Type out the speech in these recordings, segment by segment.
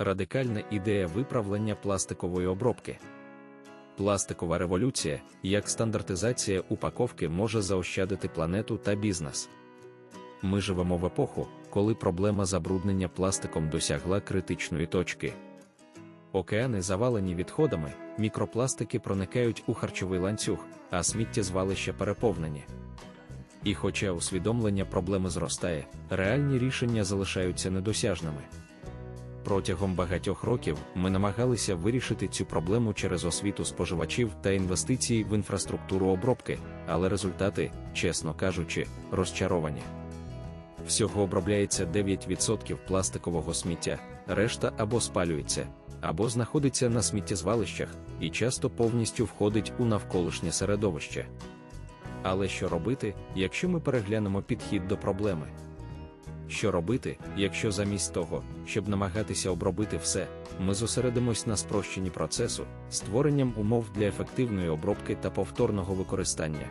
радикальна ідея виправлення пластикової обробки. Пластикова революція, як стандартизація упаковки може заощадити планету та бізнес. Ми живемо в епоху, коли проблема забруднення пластиком досягла критичної точки. Океани завалені відходами, мікропластики проникають у харчовий ланцюг, а сміттєзвалища переповнені. І хоча усвідомлення проблеми зростає, реальні рішення залишаються недосяжними. Протягом багатьох років ми намагалися вирішити цю проблему через освіту споживачів та інвестиції в інфраструктуру обробки, але результати, чесно кажучи, розчаровані. Всього обробляється 9% пластикового сміття, решта або спалюється, або знаходиться на сміттєзвалищах і часто повністю входить у навколишнє середовище. Але що робити, якщо ми переглянемо підхід до проблеми? Що робити, якщо замість того, щоб намагатися обробити все, ми зосередимось на спрощенні процесу, створенням умов для ефективної обробки та повторного використання?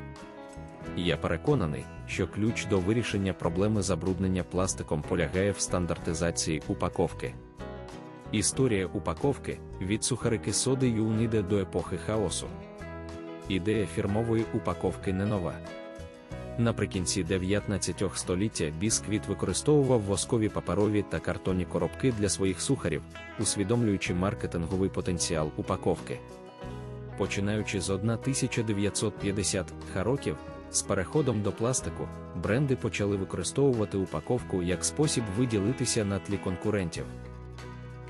Я переконаний, що ключ до вирішення проблеми забруднення пластиком полягає в стандартизації упаковки. Історія упаковки від сухарики соди Юніде до епохи хаосу. Ідея фірмової упаковки не нова. Наприкінці 19 століття бісквіт використовував воскові паперові та картонні коробки для своїх сухарів, усвідомлюючи маркетинговий потенціал упаковки. Починаючи з 1950 х років, з переходом до пластику, бренди почали використовувати упаковку як спосіб виділитися на тлі конкурентів.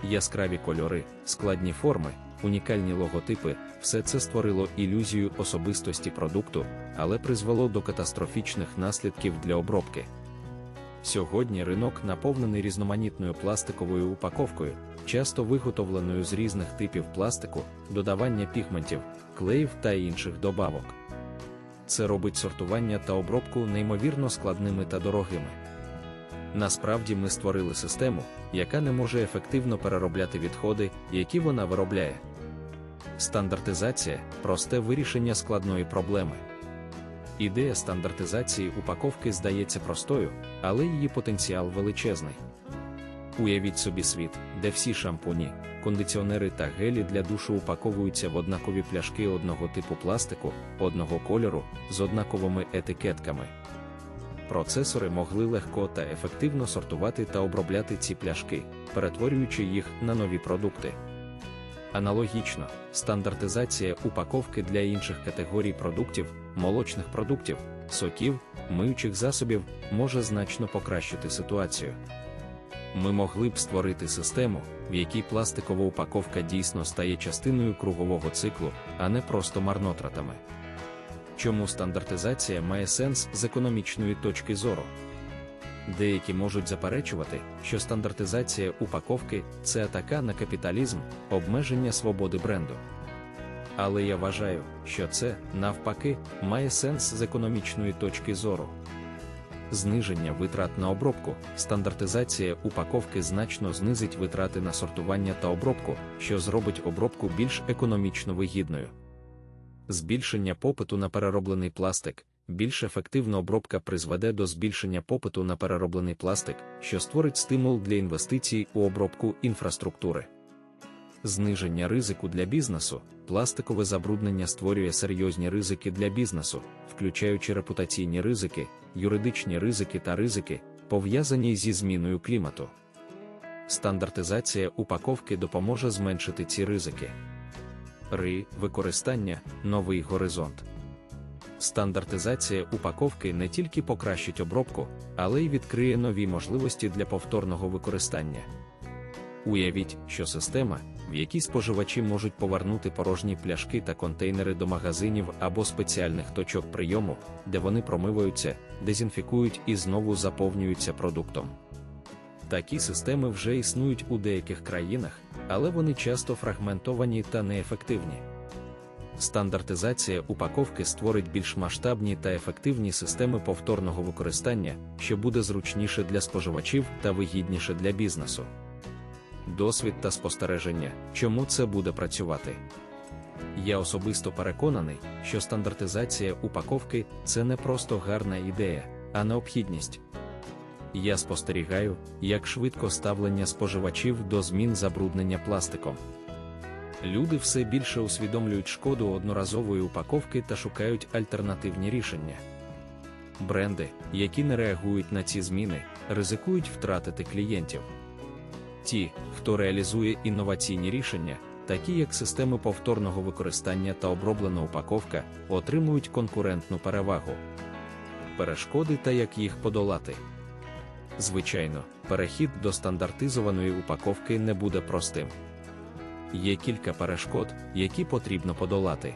Яскраві кольори, складні форми, унікальні логотипи все це створило ілюзію особистості продукту, але призвело до катастрофічних наслідків для обробки. Сьогодні ринок наповнений різноманітною пластиковою упаковкою, часто виготовленою з різних типів пластику, додавання пігментів, клеїв та інших добавок. Це робить сортування та обробку неймовірно складними та дорогими. Насправді ми створили систему, яка не може ефективно переробляти відходи, які вона виробляє. Стандартизація просте вирішення складної проблеми. Ідея стандартизації упаковки здається простою, але її потенціал величезний. Уявіть собі світ, де всі шампуні, кондиціонери та гелі для душу упаковуються в однакові пляшки одного типу пластику, одного кольору, з однаковими етикетками. Процесори могли легко та ефективно сортувати та обробляти ці пляшки, перетворюючи їх на нові продукти. Аналогічно, стандартизація упаковки для інших категорій продуктів, молочних продуктів, соків, миючих засобів може значно покращити ситуацію. Ми могли б створити систему, в якій пластикова упаковка дійсно стає частиною кругового циклу, а не просто марнотратами. Чому стандартизація має сенс з економічної точки зору? Деякі можуть заперечувати, що стандартизація упаковки це атака на капіталізм, обмеження свободи бренду. Але я вважаю, що це, навпаки, має сенс з економічної точки зору. Зниження витрат на обробку, стандартизація упаковки значно знизить витрати на сортування та обробку, що зробить обробку більш економічно вигідною. Збільшення попиту на перероблений пластик, більш ефективна обробка призведе до збільшення попиту на перероблений пластик, що створить стимул для інвестицій у обробку інфраструктури. Зниження ризику для бізнесу, пластикове забруднення створює серйозні ризики для бізнесу, включаючи репутаційні ризики, юридичні ризики та ризики, пов'язані зі зміною клімату. Стандартизація упаковки допоможе зменшити ці ризики. Ри використання новий горизонт. Стандартизація упаковки не тільки покращить обробку, але й відкриє нові можливості для повторного використання. Уявіть, що система, в якій споживачі можуть повернути порожні пляшки та контейнери до магазинів або спеціальних точок прийому, де вони промиваються, дезінфікують і знову заповнюються продуктом. Такі системи вже існують у деяких країнах, але вони часто фрагментовані та неефективні. Стандартизація упаковки створить більш масштабні та ефективні системи повторного використання, що буде зручніше для споживачів та вигідніше для бізнесу. Досвід та спостереження, чому це буде працювати. Я особисто переконаний, що стандартизація упаковки це не просто гарна ідея, а необхідність. я спостерігаю, як швидко ставлення споживачів до змін забруднення пластиком. Люди все більше усвідомлюють шкоду одноразової упаковки та шукають альтернативні рішення. Бренди, які не реагують на ці зміни, ризикують втратити клієнтів. Ті, хто реалізує інноваційні рішення, такі як системи повторного використання та оброблена упаковка, отримують конкурентну перевагу. Перешкоди та як їх подолати. Звичайно, перехід до стандартизованої упаковки не буде простим. Є кілька перешкод, які потрібно подолати.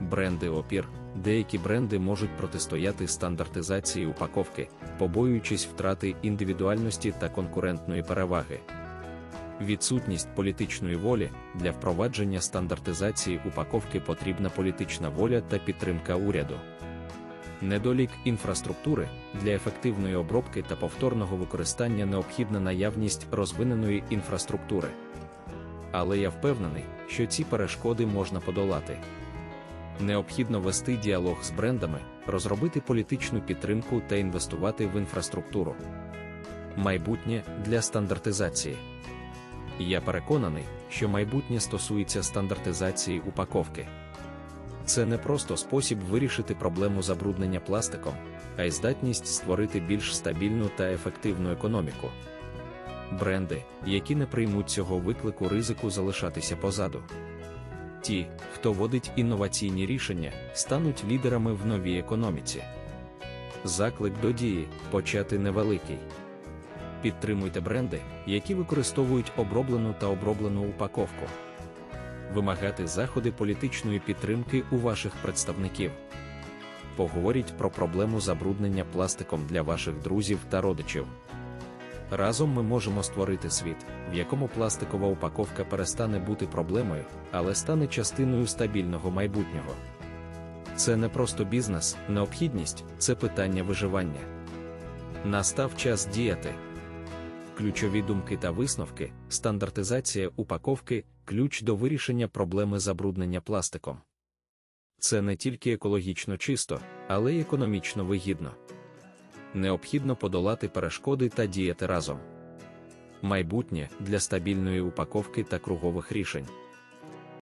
Бренди опір. Деякі бренди можуть протистояти стандартизації упаковки, побоюючись втрати індивідуальності та конкурентної переваги. Відсутність політичної волі для впровадження стандартизації упаковки потрібна політична воля та підтримка уряду. Недолік інфраструктури для ефективної обробки та повторного використання необхідна наявність розвиненої інфраструктури. Але я впевнений, що ці перешкоди можна подолати. Необхідно вести діалог з брендами, розробити політичну підтримку та інвестувати в інфраструктуру. Майбутнє для стандартизації. Я переконаний, що майбутнє стосується стандартизації упаковки. Це не просто спосіб вирішити проблему забруднення пластиком, а й здатність створити більш стабільну та ефективну економіку. Бренди, які не приймуть цього виклику ризику залишатися позаду. Ті, хто водить інноваційні рішення, стануть лідерами в новій економіці. Заклик до дії почати невеликий. Підтримуйте бренди, які використовують оброблену та оброблену упаковку. Вимагати заходи політичної підтримки у ваших представників. Поговоріть про проблему забруднення пластиком для ваших друзів та родичів. Разом ми можемо створити світ, в якому пластикова упаковка перестане бути проблемою, але стане частиною стабільного майбутнього. Це не просто бізнес, необхідність, це питання виживання. Настав час діяти. Ключові думки та висновки, стандартизація упаковки ключ до вирішення проблеми забруднення пластиком. Це не тільки екологічно чисто, але й економічно вигідно. Необхідно подолати перешкоди та діяти разом. Майбутнє для стабільної упаковки та кругових рішень.